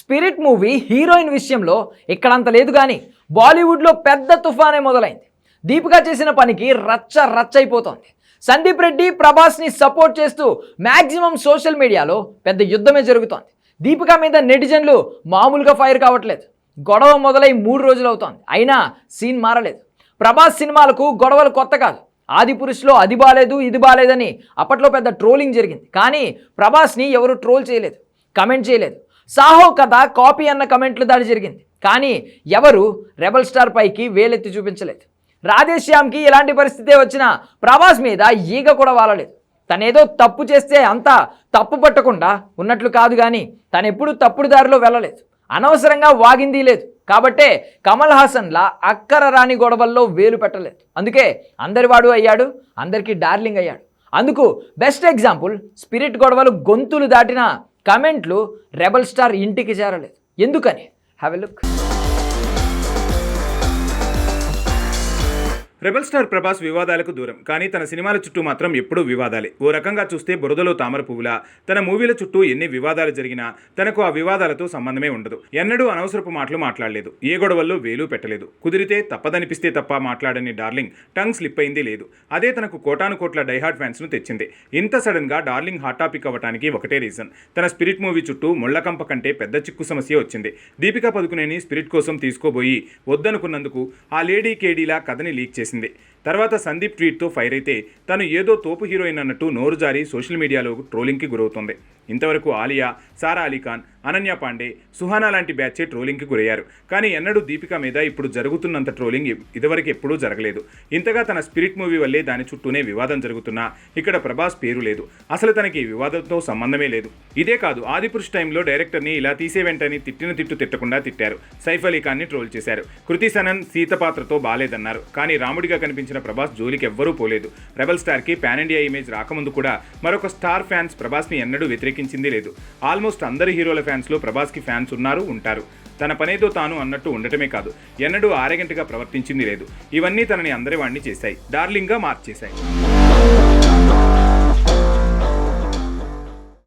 Spirit movie heroine విషయంలో ఇక్కడంత లేదు కానీ బాలీవుడ్లో పెద్ద తుఫానే మొదలైంది. దీపిక చేసిన పనికి రచ్చ రచ్చ అయిపోతోంది సందీప్ రెడ్డి ప్రభాస్ని సపోర్ట్ చేస్తూ మ్యాక్సిమం సోషల్ మీడియాలో పెద్ద యుద్ధమే జరుగుతోంది. దీపిక మీద నెటిజన్లు మామూలుగా ఫైర్ కావట్లేదు. గొడవ మొదలై మూడు రోజులు అవుతోంది అయినా సీన్ మారలేదు. ప్రభాస్ సినిమాలకు గొడవలు కొత్త కాదు. ఆది పురుషులో అది బాలేదు ఇది బాలేదని అప్పట్లో పెద్ద ట్రోలింగ్ జరిగింది. కానీ ప్రభాస్ని ఎవరు ట్రోల్ చేయలేదు కమెంట్ చేయలేదు. సాహో కథ కాపీ అన్న కమెంట్లు దాడి జరిగింది. కానీ ఎవరు రెబల్ స్టార్ పైకి వేలెత్తి చూపించలేదు. రాధేశ్యామ్కి ఎలాంటి పరిస్థితే వచ్చినా ప్రభాస్ మీద ఈగ కూడా వాలలేదు. తనేదో తప్పు చేస్తే అంతా తప్పు పట్టకుండా ఉన్నట్లు కాదు కానీ తను ఎప్పుడు తప్పుడు దారిలో వెళ్ళలేదు. అనవసరంగా వాగింది లేదు. కాబట్టే కమల్ హాసన్లా అక్కర రాని గొడవల్లో వేలు పెట్టలేదు. అందుకే అందరివాడు అయ్యాడు అందరికీ డార్లింగ్ అయ్యాడు. అందుకు బెస్ట్ ఎగ్జాంపుల్ స్పిరిట్ గొడవలు గొంతులు దాటిన కమెంట్లు రెబల్ స్టార్ ఇంటికి చేరలేదు. ఎందుకని? Have a look rebel star Prabhas వివాదాలకు దూరం కానీ తన సినిమాల చుట్టూ మాత్రం ఎప్పుడూ వివాదాలే. ఓ రకంగా చూస్తే బురదలో తామర పువ్వులా తన మూవీల చుట్టూ ఎన్ని వివాదాలు జరిగినా తనకు ఆ వివాదాలతో సంబంధమే ఉండదు. ఎన్నడూ అనవసరపు మాటలు మాట్లాడలేదు. ఏ గొడవల్లో వేలు పెట్టలేదు. కుదిరితే తప్పదనిపిస్తే తప్ప మాట్లాడని డార్లింగ్ టంగ్ స్లిప్ అయింది లేదు. అదే తనకు కోటాను కోట్ల డైహార్డ్ ఫ్యాన్స్ను తెచ్చింది. ఇంత సడన్గా డార్లింగ్ హాట్ టాపిక్ అవ్వడానికి ఒకటే రీజన్. తన స్పిరిట్ మూవీ చుట్టూ ముళ్ళకంప కంటే పెద్ద చిక్కు సమస్య వచ్చింది. దీపికా పదుకునేని స్పిరిట్ కోసం తీసుకోబోయి వద్దనుకున్నందుకు ఆ లేడీ కేడీలా కథని లీక్ చేసింది. kesinlikle తర్వాత సందీప్ ట్వీట్తో ఫైర్ అయితే తను ఏదో తోపు హీరోయిన్ అన్నట్టు నోరు జారి సోషల్ మీడియాలో ట్రోలింగ్కి గురవుతోంది. ఇంతవరకు ఆలియా సారా అలీఖాన్ అనన్య పాండే సుహానా లాంటి బ్యాచే ట్రోలింగ్కి గురయ్యారు. కానీ ఎన్నడూ దీపిక మీద ఇప్పుడు జరుగుతున్నంత ట్రోలింగ్ ఇదివరకు ఎప్పుడూ జరగలేదు. ఇంతగా తన స్పిరిట్ మూవీ వల్లే దాని చుట్టూనే వివాదం జరుగుతున్నా ఇక్కడ ప్రభాస్ పేరు లేదు. అసలు తనకి వివాదంతో సంబంధమే లేదు. ఇదే కాదు ఆదిపురుష్ టైంలో డైరెక్టర్ని ఇలా తీసే వెంటనే తిట్టిన తిట్టు తిట్టకుండా తిట్టారు. సైఫ్ అలీఖాన్ని ట్రోల్ చేశారు. కృతి సనన్ సీత పాత్రతో బాలేదన్నారు. కానీ రాముడిగా కనిపించిన ప్రభాస్ జోలికి ఎవ్వరూ పోలేదు. రెబల్ స్టార్కి పాన్ ఇండియా ఇమేజ్ రాకముందు కూడా మరొక స్టార్ ఫ్యాన్స్ ప్రభాస్ని ఎన్నడూ వ్యతిరేకించింది లేదు. ఆల్మోస్ట్ అందరి హీరోల ఫ్యాన్స్లో ప్రభాస్కి ఫ్యాన్స్ ఉన్నారు ఉంటారు. తన పనేదో తాను అన్నట్టు ఉండటమే కాదు ఎన్నడూ ఆరగంటగా ప్రవర్తించింది లేదు. ఇవన్నీ తనని అందరి వాణ్ణి చేశాయి. డార్లింగ్గా మార్చేశాయి.